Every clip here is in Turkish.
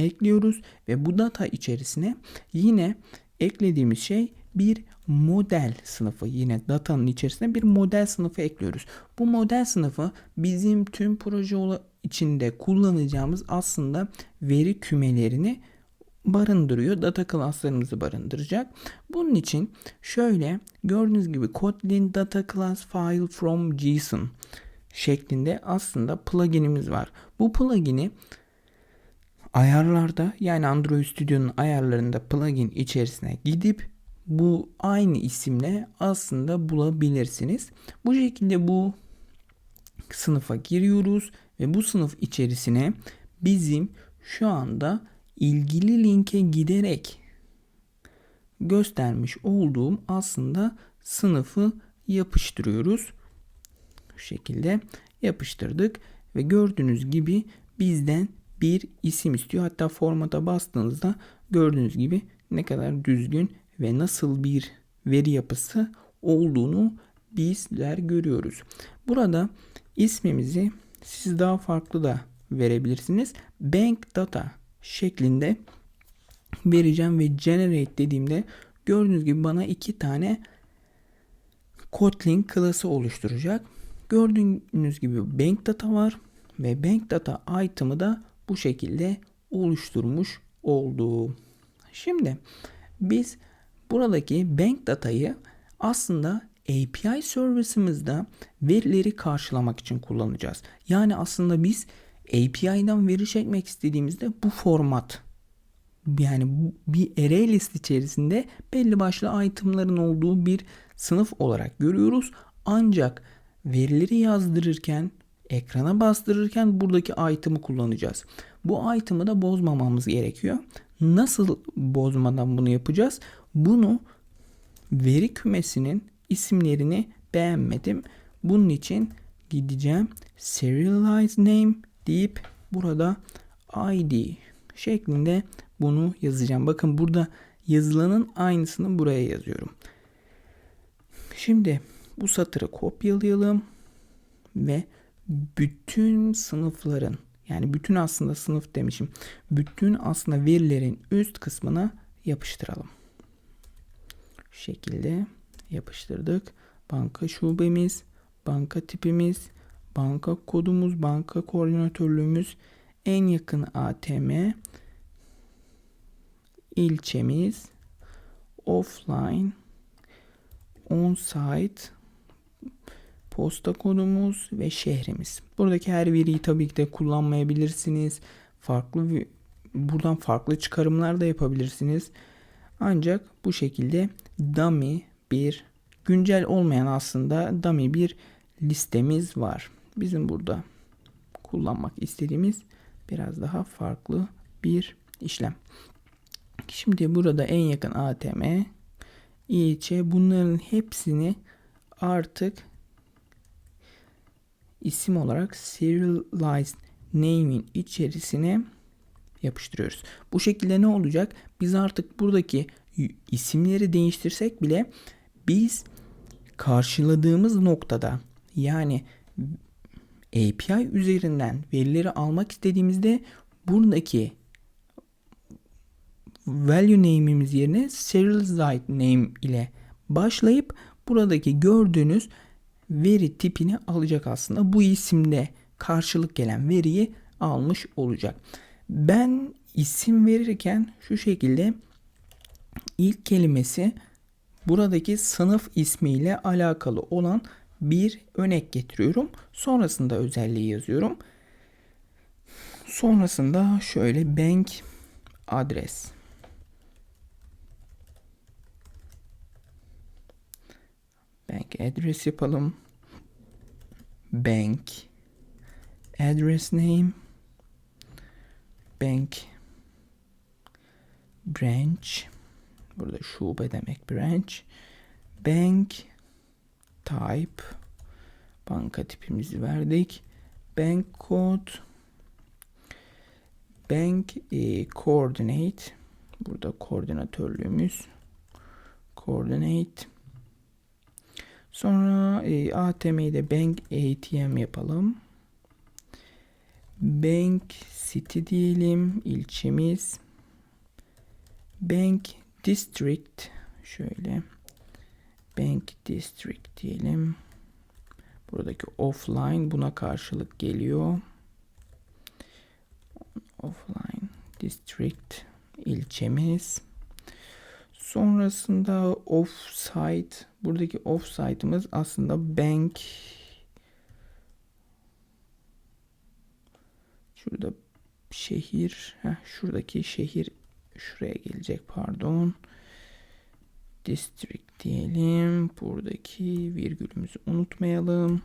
ekliyoruz ve bu data içerisine yine eklediğimiz şey bir model sınıfı. Yine datanın içerisine bir model sınıfı ekliyoruz. Bu model sınıfı bizim tüm proje içinde kullanacağımız aslında veri kümelerini barındırıyor. Data class'larımızı barındıracak. Bunun için şöyle gördüğünüz gibi Kotlin data class file from JSON şeklinde aslında pluginimiz var. Bu plugin'i ayarlarda yani Android Studio'nun ayarlarında plugin içerisine gidip bu aynı isimle aslında bulabilirsiniz. Bu şekilde bu sınıfa giriyoruz ve bu sınıf içerisine bizim şu anda ilgili linke giderek göstermiş olduğum aslında sınıfı yapıştırıyoruz. Bu şekilde yapıştırdık ve gördüğünüz gibi bizden bir isim istiyor. Hatta formata bastığınızda gördüğünüz gibi ne kadar düzgün ve nasıl bir veri yapısı olduğunu bizler görüyoruz. Burada ismimizi siz daha farklı da verebilirsiniz. Bank data şeklinde vereceğim ve generate dediğimde gördüğünüz gibi bana iki tane Kotlin klası oluşturacak. Gördüğünüz gibi bank data var ve bank data item'ı da bu şekilde oluşturmuş oldum. Şimdi biz buradaki bank datayı aslında API servisimizde verileri karşılamak için kullanacağız. Yani aslında biz API'den veri çekmek istediğimizde bu format yani bir array list içerisinde belli başlı itemların olduğu bir sınıf olarak görüyoruz. Ancak verileri yazdırırken ekrana bastırırken buradaki item'ı kullanacağız. Bu item'ı da bozmamamız gerekiyor. Nasıl bozmadan bunu yapacağız? Bunu veri kümesinin isimlerini beğenmedim. Bunun için gideceğim serialize name deyip burada id şeklinde bunu yazacağım. Bakın burada yazılanın aynısını buraya yazıyorum. Şimdi bu satırı kopyalayalım ve bütün sınıfların yani bütün aslında sınıf demişim. Bütün aslında verilerin üst kısmına yapıştıralım. Şu şekilde yapıştırdık. Banka şubemiz, banka tipimiz, banka kodumuz, banka koordinatörlüğümüz, en yakın ATM, ilçemiz, offline, on-site, posta kodumuz ve şehrimiz. Buradaki her veriyi tabii ki de kullanmayabilirsiniz. Farklı buradan farklı çıkarımlar da yapabilirsiniz. Ancak bu şekilde dummy bir güncel olmayan aslında dummy bir listemiz var. Bizim burada kullanmak istediğimiz biraz daha farklı bir işlem. Şimdi burada en yakın ATM, ilçe bunların hepsini artık isim olarak serialized name'in içerisine yapıştırıyoruz. Bu şekilde ne olacak? Biz artık buradaki isimleri değiştirsek bile biz karşıladığımız noktada yani API üzerinden verileri almak istediğimizde buradaki value name'imiz yerine serialized name ile başlayıp buradaki gördüğünüz veri tipini alacak aslında. Bu isimde karşılık gelen veriyi almış olacak. Ben isim verirken şu şekilde ilk kelimesi buradaki sınıf ismiyle alakalı olan bir önek getiriyorum. Sonrasında özelliği yazıyorum. Sonrasında şöyle bank adres. Bank address yapalım. Bank. Address name. Bank. Branch. Burada şube demek branch. Bank. Type. Banka tipimizi verdik. Bank code. Bank e, coordinate. Burada koordinatörlüğümüz. Coordinate sonra e, ATM'yi de bank ATM yapalım Bank City diyelim ilçemiz. Bank District şöyle Bank District diyelim. Buradaki offline buna karşılık geliyor. Offline District ilçemiz. Sonrasında offsite. Buradaki offsite'ımız aslında bank Şurada şehir, heh, şuradaki şehir şuraya gelecek pardon. District diyelim. Buradaki virgülümüzü unutmayalım.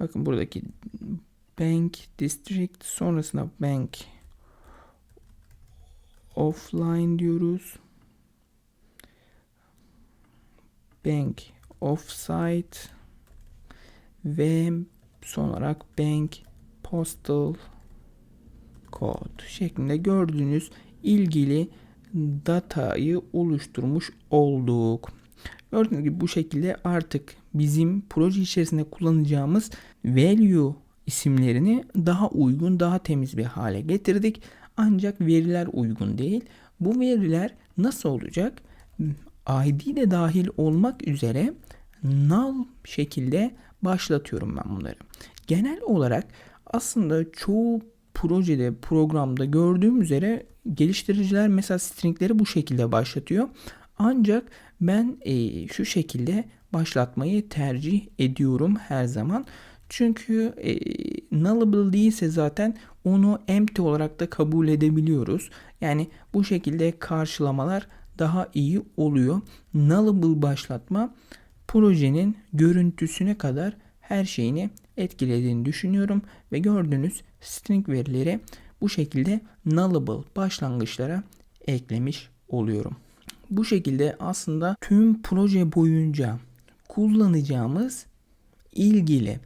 Bakın buradaki bank district sonrasında bank offline diyoruz. Bank offsite ve son olarak bank postal code şeklinde gördüğünüz ilgili datayı oluşturmuş olduk. Gördüğünüz gibi bu şekilde artık bizim proje içerisinde kullanacağımız value isimlerini daha uygun, daha temiz bir hale getirdik. Ancak veriler uygun değil. Bu veriler nasıl olacak? ID de dahil olmak üzere null şekilde başlatıyorum ben bunları. Genel olarak aslında çoğu projede, programda gördüğüm üzere geliştiriciler mesela stringleri bu şekilde başlatıyor. Ancak ben e, şu şekilde başlatmayı tercih ediyorum her zaman. Çünkü e, nullable değilse zaten onu empty olarak da kabul edebiliyoruz. Yani bu şekilde karşılamalar daha iyi oluyor. Nullable başlatma projenin görüntüsüne kadar her şeyini etkilediğini düşünüyorum ve gördüğünüz string verileri bu şekilde nullable başlangıçlara eklemiş oluyorum. Bu şekilde aslında tüm proje boyunca kullanacağımız ilgili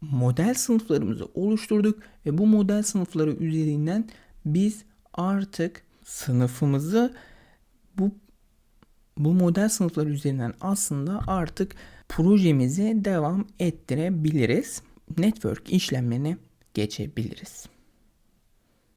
model sınıflarımızı oluşturduk ve bu model sınıfları üzerinden biz artık sınıfımızı bu bu model sınıfları üzerinden aslında artık projemizi devam ettirebiliriz. Network işlemlerine geçebiliriz.